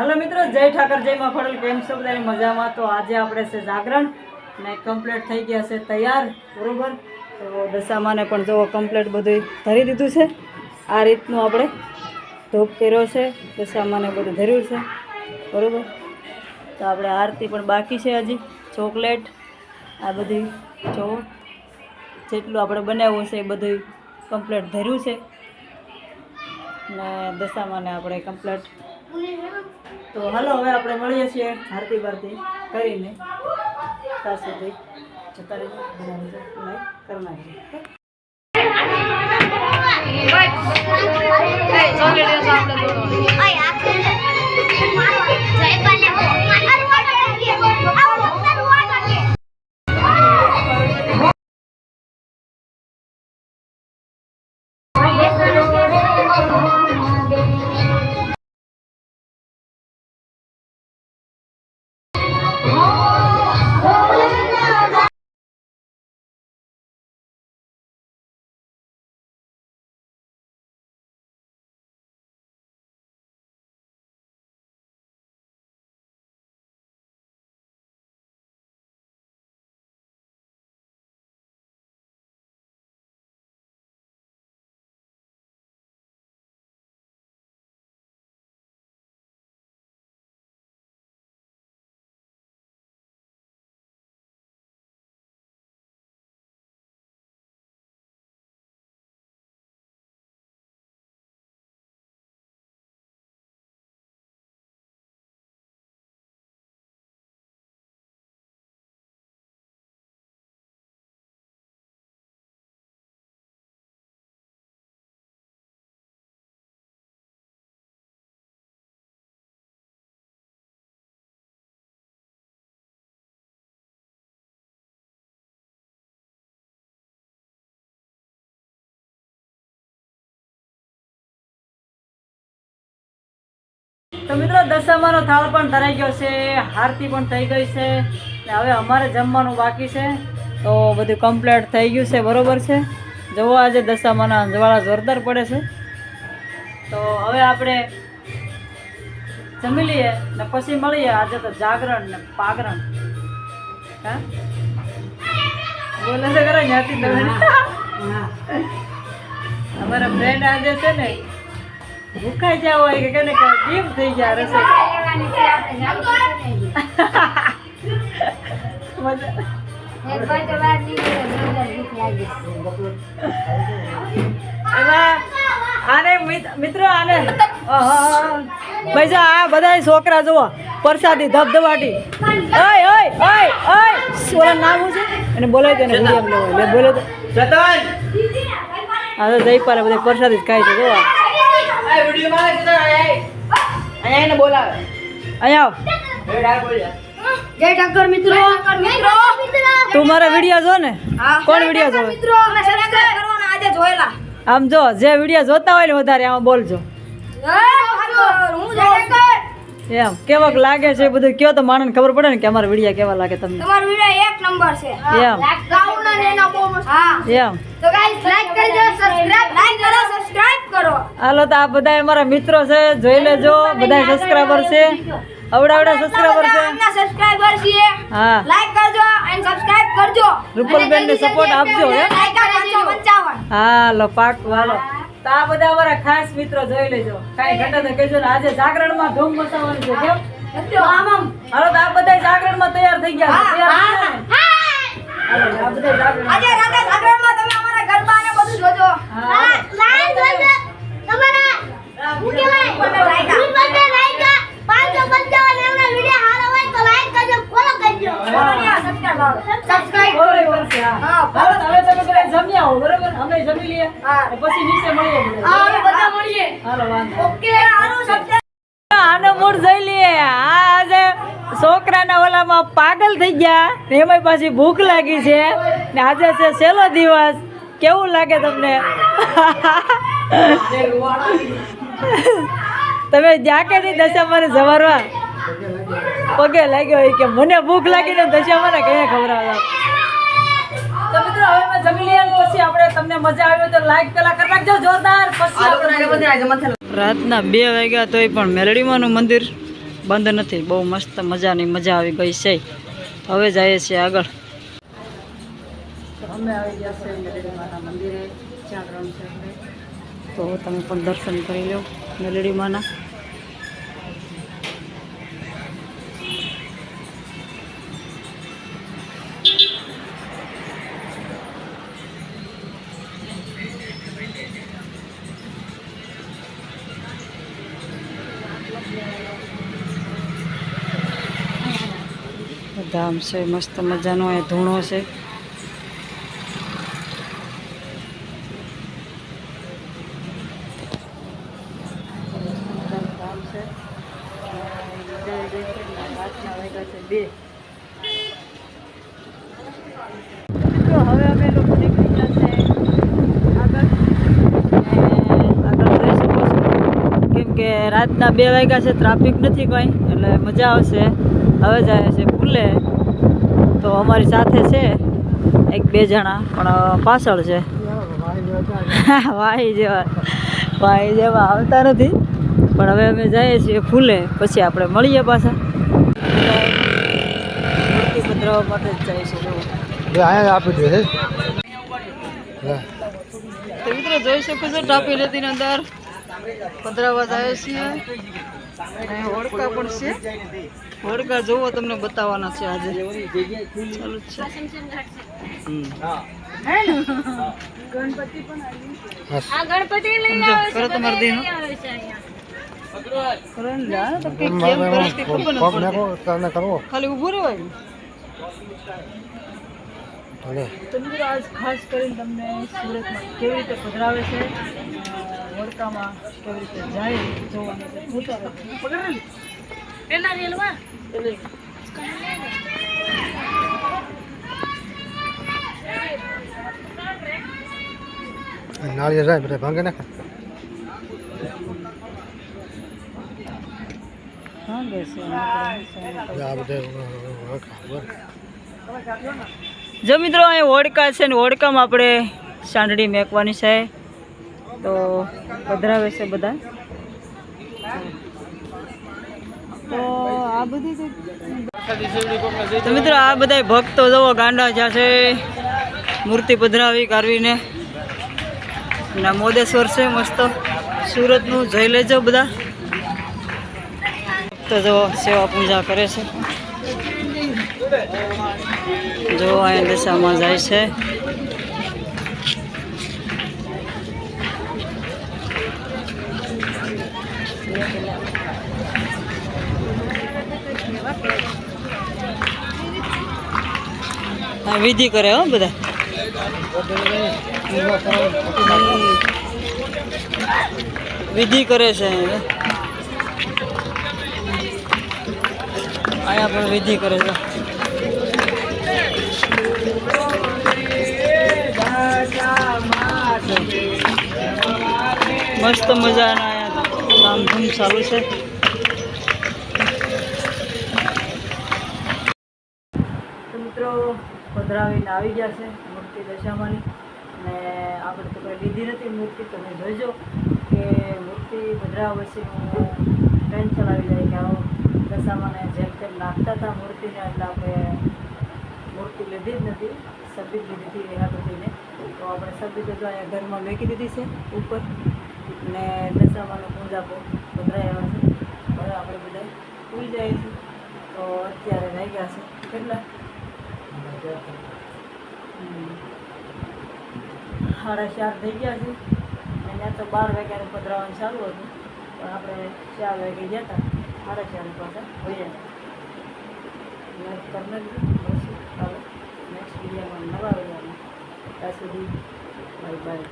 Hello મિત્રો, જય ઠાકર, જય માં કેમ છો બધાની મજામાં? તો આજે આપણે છે જાગરણ ને કમ્પ્લીટ થઈ ગયા છે તૈયાર, બરોબર? તો દશામાને પણ જો કમ્પ્લીટ બધું ધરી દીધું છે. આ રીતનું આપણે ધૂપ કર્યો છે, દશામાને બધું ધર્યું છે, બરોબર? તો આપણે આરતી પણ બાકી છે હજી. ચોકલેટ, આ બધી જો જેટલું આપણે બનાવવું છે એ બધું કમ્પ્લીટ ધર્યું છે. ને દશામાને આપણે કમ્પ્લીટ તો હાલો હવે આપણે મળીએ છીએ આરતી બારતી કરીને. ત્યાં સુધી જતા રહીએ બધાને લાઈક કરી નાખજો. તો મિત્રો દશામાનો થાળ પણ ધરાઈ ગયો છે આરતી પણ થઈ ગઈ છે ને હવે અમારે જમવાનું બાકી છે તો બધું કમ્પ્લીટ થઈ ગયું છે બરોબર છે? જુઓ આજે દશામાના અંજવાળા જોરદાર પડે છે. તો હવે આપણે જમી લઈએ ને પછી મળીએ આજે તો જાગરણ ને પાગરણ. હા? બોલે છે ખરા જ્ઞાતિ તમે અમારા ફ્રેન્ડ આજે છે ને ભૂખાઈ જાવ હોય કે કેને ડીમ થઈ જાય રસોઈ. મિત્રો આને ભાઈ આ બધા છોકરા જુઓ પરસાદી ધબધબાટી. ઓય ઓય ઓય ઓય સોરા નામ છે? અને બોલાય તો એને વીડિયો લેવો બોલે તો હા તો જઈ પારે બધા પરસાદી જ ખાય છે જોવા અહીંયા આવ. જય ઠાકર મિત્રો. મિત્રો. તું મારા વિડિયો જો ને. કોણ વીડિયો જો મિત્રો. અમે સબસ્ક્રાઇબ કરવાના આજે જોયેલા. આમ જો જે વિડિયો જોતા હોય ને વધારે આમાં બોલજો. હું જય એમ કેવાક લાગે છે બધું. કયો તો માણસ ખબર પડે ને કે અમારા વિડિયા કેવા લાગે તમને. તમારો વિડિયો એક નંબર છે. એમ. ગાઉન અને એનો બહુ હા. એમ. તો ગાઈસ લાઈક કરી દો સબસ્ક્રાઇબ લાઈક કરો. સબસ્ક્રાઇબ કરો. હાલો તો આ બધા અમારા મિત્રો છે જોઈ લેજો. બધા સબસ્ક્રાઇબર છે. અવડાવડા અવડા સબસ્ક્રાઈબર છે. આપના સબસ્ક્રાઇબર છે હા. લાઈક કરજો અને સબસ્ક્રાઇબ કરજો. રૂપલબેન ને સપોર્ટ આપજો હે. લાઈક 555 હાલો પાક હાલો તો આ બધા અમારા ખાસ મિત્રો જોઈ લેજો. કાંઈ ઘટે તો કહેજો ને આજે જાગરણમાં ધૂમ મચાવવાની છે કેમ? આમ આમ. હાલો તો આ બધા જાગરણમાં તૈયાર થઈ ગયા તૈયાર થઈ ગયા ને? હાલો, આ બધા જાગરણ આજે રાતે જાગરણમાં તમે અમારા ગરબા ને બધું જોજો. હા લાઈક જોજો તમારા હું કહેવાય ઉપર લાઈક લાઈક 555 એવડા વિડિયો હારો હોય તો લાઈક કરજો ફોલો કરજો સબસ્ક્રાઇબ બોલો એ વર્ષે, હા. હા, હાલો તો હવે તમે બધા જમ્યા હો બરોબર અમે જમી લઈએ હા. પછી નીચે મળીએ હા અમે બધા મળીએ. હાલો વાંધો ઓકે હારું સબસ્ક્રાઇબ આનો મૂળ જોઈ લઈએ. આ આજે છોકરાના ઓલામાં પાગલ થઈ ગયા. ને એમાંય પાછી ભૂખ લાગી છે. ને આજે છે છેલ્લો દિવસ. કેવું લાગે તમને? તમે જાકે નહીં દશામાને સવારવા પગે લાગ્યો હોય કે મને ભૂખ લાગી ને દશામાને કયા ખવડાવવા? મિત્રો હવે અમે જમી લઈએ પછી આપણે તમને મજા આવી તો લાઈક પેલા કરી નાખજો જોરદાર. પછી રાતના બે વાગ્યા તોય પણ મેલડીમાનું મંદિર બંધ નથી. બહુ મસ્ત મજાની મજા આવી ગઈ છે. હવે જઈએ છીએ આગળ. અમે આવી ગયા છે મેલેડી માના મંદિરે જાગરણ છે. તો તમે પણ દર્શન કરી લો મેલેડી ધામ છે, મસ્ત મજાનો એ ધૂણો છે. બે રાતના બે વાગ્યા છે ટ્રાફિક નથી કંઈ, એટલે મજા આવશે. હવે જાય છે પુલે તો અમારી સાથે છે એક બે જણા પણ પાછળ છે. વાહી જેવા વાહી જેવા આવતા નથી. પણ હવે અમે જઈએ છીએ ફૂલે પછી આપણે મળીએ પાછા. પધરાવવા માટે જ જાય આપી દે તો મિત્રો જોઈ શકો છો ટાપી નદીની અંદર. પધરાવા જાય છીએ. હોડકા પણ છે. હોડકા જોવો તમને બતાવવાના છે આજે. ચાલુ છે. ગણપતિ પણ કરો તમારે દીનો. કરો ખાલી ઊભું રહેવાય ભલે તો મિત્રો આજ ખાસ કરીને તમને સુરતમાં કેવી રીતે પધરાવે છે અ, હોડકામાં કેવી રીતે જાય જોવાનું છે હું તો પકડેલી પેલા રેલમાં એટલે નાળિયેર જાય બધા ભાંગે નાખે હા બેસે આપણે આ બધે ખબર જો મિત્રો, અહીં હોડકા છે ને હોડકામાં આપણે સાંડળી મેકવાની છે. તો પધરાવે છે બધા. તો મિત્રો, આ બધા ભક્તો જવો, ગાંડા જ્યાં છે, મૂર્તિ પધરાવી, કાઢવીને. ના, મોદેશ્વર છે મસ્ત. સુરતનું જઈ લેજો બધા. તો જવો, સેવા પૂજા કરે છે. જો અહીંયા દિશામાં જાય છે. વિધિ કરે હો બધા. વિધિ કરે છે અહીંયા પણ વિધિ કરે છે. મસ્ત મજાના અહીંયા ધામધૂમ છે. પધરાવીને આવી ગયા છે મૂર્તિ દશામાની. અને આપણે તો કંઈ લીધી નથી મૂર્તિ તમે જોજો કે મૂર્તિ પધરાવા પછી હું ટ્રેન ચલાવી જાય કે આવો. દશામાને જેમ તેમ નાખતા હતા મૂર્તિને, એટલે આપણે મૂર્તિ લીધી જ નથી જ લીધી હતી રેહાબતીને તો આપણે સબ્જી તો અહીંયા ઘરમાં મેકી દીધી છે ઉપર. ને દશામાનો પૂજા પધરાયા છે. હવે આપણે બધા સુઈ જાય છે. તો અત્યારે રહી ગયા છે. કેટલા. સાડા ચાર થઈ ગયા છે. અને તો બાર વાગ્યાનું પધરાવાનું ચાલુ હતું. પણ આપણે ચાર વાગે ગયા હતા. સાડા ચાર પાસે હોઈ જાય તમને બસ. ચાલો. નેક્સ્ટ વિડીયોમાં નવા વિડીયોમાં ત્યાં સુધી બાય બાય